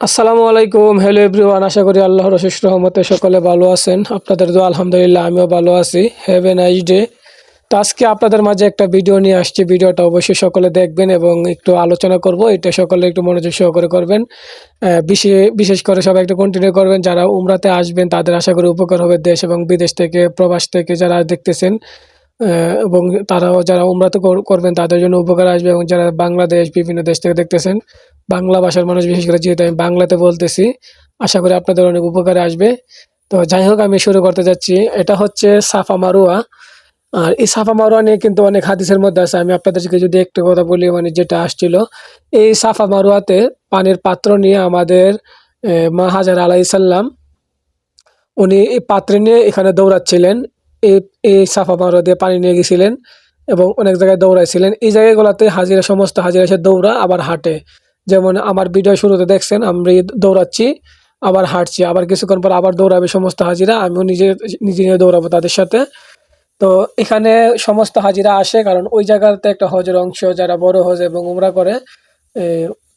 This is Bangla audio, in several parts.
আসসালামু আলাইকুম, হ্যালো এভরিওয়ান, আশা করি আল্লাহর অশেষ রহমতে সকলে ভালো আছেন। আপনাদের দোয়া, আলহামদুলিল্লাহ, আমিও ভালো আছি। হ্যাভ এ নাইস ডে তো আজকে আপনাদের মাঝে একটা ভিডিও নিয়ে আসছি। ভিডিওটা অবশ্যই সকলে দেখবেন এবং একটু আলোচনা করব। এটা সকলে একটু মনোযোগ সহকারে করবেন। বিশেষ বিশেষ করে সবাই একটু কন্টিনিউ করবেন। যারা উমরাতে আসবেন, তাদের আশা করি উপকার হবে দেশ এবং বিদেশ থেকে, প্রবাস থেকে যারা দেখতেছেন। এবং তারাও যারা উমরাতে কর- করবেন, তাদের জন্য উপকার আসবে এবং যারা বাংলাদেশ, বিভিন্ন দেশ থেকে দেখতেছেন, বাংলা ভাষার মানুষ বিশেষ করে, যেহেতু আমি বাংলাতে বলতেছি, আশা করি আপনাদের অনেক উপকারে আসবে। তো যাই হোক, আমি শুরু করতে যাচ্ছি। এটা হচ্ছে সাফা মারুয়া। আর এই সাফা মারুয়া নিয়ে কিন্তু অনেক হাদিসের মধ্যে আছে। আমি আপনাদেরকে যদি একটু কথা বলি মানে যেটা আসছিল, এই সাফা মারুয়াতে পানির পাত্র নিয়ে আমাদের মা হাজার আলাইসাল্লাম উনি এই পাত্রে নিয়ে এখানে দৌড়াচ্ছিলেন। এই সাফা মারুয়া দিয়ে পানি নিয়ে গেছিলেন এবং অনেক জায়গায় দৌড়াইছিলেন। এই জায়গাগুলোতে হাজিরা, সমস্ত হাজিরা এসে দৌড়া, আবার হাঁটে। যেমন আমার ভিডিও শুরুতে দেখছেন, আমি দৌড়াচ্ছি, আবার হাঁটছি। আবার কিছুক্ষণ পর আবার দৌড়াবে সমস্ত হাজিরা, আমিও নিজে নিজে নিয়ে দৌড়াবো তাদের সাথে। তো এখানে সমস্ত হাজিরা আসে, কারণ ওই জায়গাতে একটা হজের অংশ, যারা বড় হজ এবং উমরা করে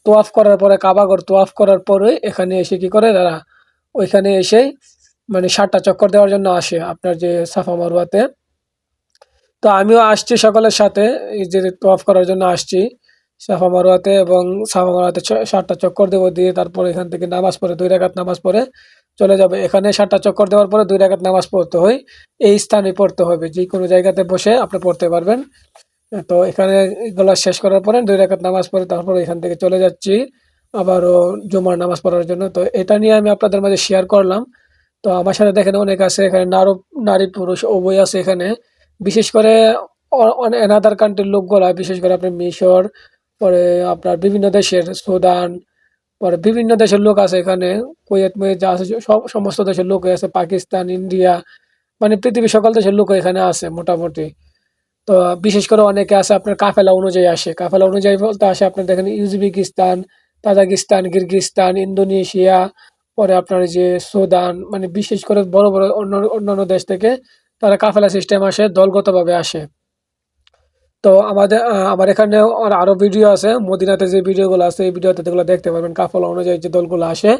তোয়াফ করার পরে কাবাগর তোয়াফ করার পরে এখানে এসে কি করে তারা? ওইখানে এসে মানে সাতটা চক্কর দেওয়ার জন্য আসে আপনার যে সাফা মারুয়াতে। তো আমিও আসছি সকলের সাথে, এই যে তোয়াফ করার জন্য আসছি সাফা মারুয়াতে এবং সাফা মারুয়াতে সাতটা চক্কর দেবো দিয়ে তারপর এখান থেকে নামাজ পড়ে, দুই রাকাত নামাজ পড়ে চলে যাবে। এখানে সাতটা চক্কর দেওয়ার পরে দুই রাকাত নামাজ পড়তে হয়, এই স্থানে পড়তে হবে। যে কোনো জায়গাতে বসে আপনি পড়তে পারবেন। তো এখানে এগুলো শেষ করার পরে দুই রাকাত নামাজ পড়ে তারপর এখান থেকে চলে যাচ্ছি। আবারও জুমার নামাজ পড়ার জন্য। তো এটা নিয়ে আমি আপনাদের মাঝে শেয়ার করলাম। তো আমার সাথে দেখেন অনেক আছে, এখানে নারী নারী পুরুষ, উভয় আছে এখানে। বিশেষ করে এনাদার কান্ট্রির লোকগুলা, বিশেষ করে আপনার মিশর, পরে আপনার বিভিন্ন দেশের, সুদান, পরে বিভিন্ন দেশের লোক আছে এখানে। কুয়েত, মুয়েত যা আছে, সব, সমস্ত দেশের লোক আছে। পাকিস্তান, ইন্ডিয়া মানে পৃথিবীর সকল দেশের লোক এখানে আছে মোটামুটি। তো বিশেষ করে অনেকে আছে আপনার কাফেলা অনুযায়ী আসে। কাফেলা অনুযায়ী বলতে আসে আপনার দেখেন ইউজবেকিস্তান তাজাকিস্তান, কিরগিস্তান, ইন্দোনেশিয়া পরে আপনার যে সুদান মানে বিশেষ করে বড় বড় অন্য, অন্যান্য দেশ থেকে তারা কাফেলা সিস্টেম আসে, দলগতভাবে আসে। তো আমাদের আমার এখানে আর আরও ভিডিও আছে, মদিনাতে যে ভিডিওগুলো আছে, এই ভিডিওতে যেগুলো দেখতে পারবেন, কাফেলা অনুযায়ী যে দলগুলো আসে।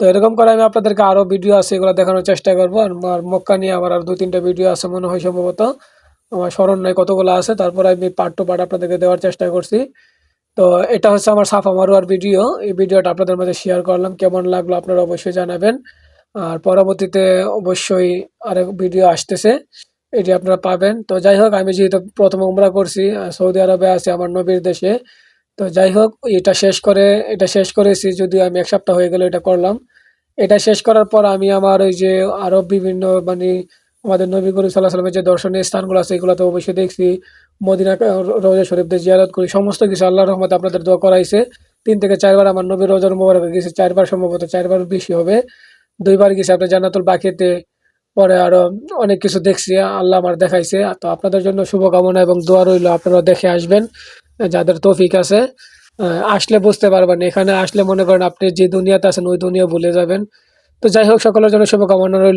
তো এরকম করে আমি আপনাদেরকে আরও ভিডিও আছে, এগুলো দেখানোর চেষ্টা করব। আর মক্কা নিয়ে আমার আর দু তিনটা ভিডিও আছে মনে হয় সম্ভবত। আমার স্মরণ নাই কতগুলো আছে, তারপরে আমি পার্ট টু পার্ট আপনাদেরকে দেওয়ার চেষ্টা করছি। তো এটা হচ্ছে আমার সাফা মারুয়ার ভিডিও। এই ভিডিওটা আপনাদের মাঝে শেয়ার করলাম, কেমন লাগল আপনারা অবশ্যই জানাবেন। আর পরবর্তীতে অবশ্যই আরেক ভিডিও আসতেছে, এটি আপনারা পাবেন। তো যাই হোক, আমি যেহেতু প্রথম উমরা করছি সৌদি আরবে আছি, আমার নবীর দেশে। তো যাই হোক, এটা শেষ করে, এটা শেষ করেছি, যদিও আমি এক সপ্তাহ হয়ে গেল এটা করলাম। এটা শেষ করার পর আমি আমার ওই যে আরও বিভিন্ন মানে আমাদের নবী করিম সাল্লাহ সাল্লামের যে দর্শনীয় স্থানগুলো আছে এগুলো তো অবশ্যই দেখছি। মদিনা রোজা শরীফদের জিয়ারত করি। সমস্ত কিছু আল্লাহ রহমতে আপনাদের দোয়া করাইছে। তিন থেকে চারবার আমার নবী রোজার মোবারক গেছে। চারবার সম্ভবত চারবার বেশি হবে। দুইবার গেছে আপনার জান্নাতুল বাকিতে। পরে আরও অনেক কিছু দেখছি। আল্লাহ আমার দেখাইছে। তো আপনাদের জন্য শুভকামনা এবং দোয়া রইল। আপনারা দেখে আসবেন। যাদের তৌফিক আছে আসলে বুঝতে পারবেন। এখানে আসলে মনে করেন আপনি যে দুনিয়াতে আছেন, ওই দুনিয়া ভুলে যাবেন। তো যাই হোক, সকলের জন্য শুভকামনা রইল।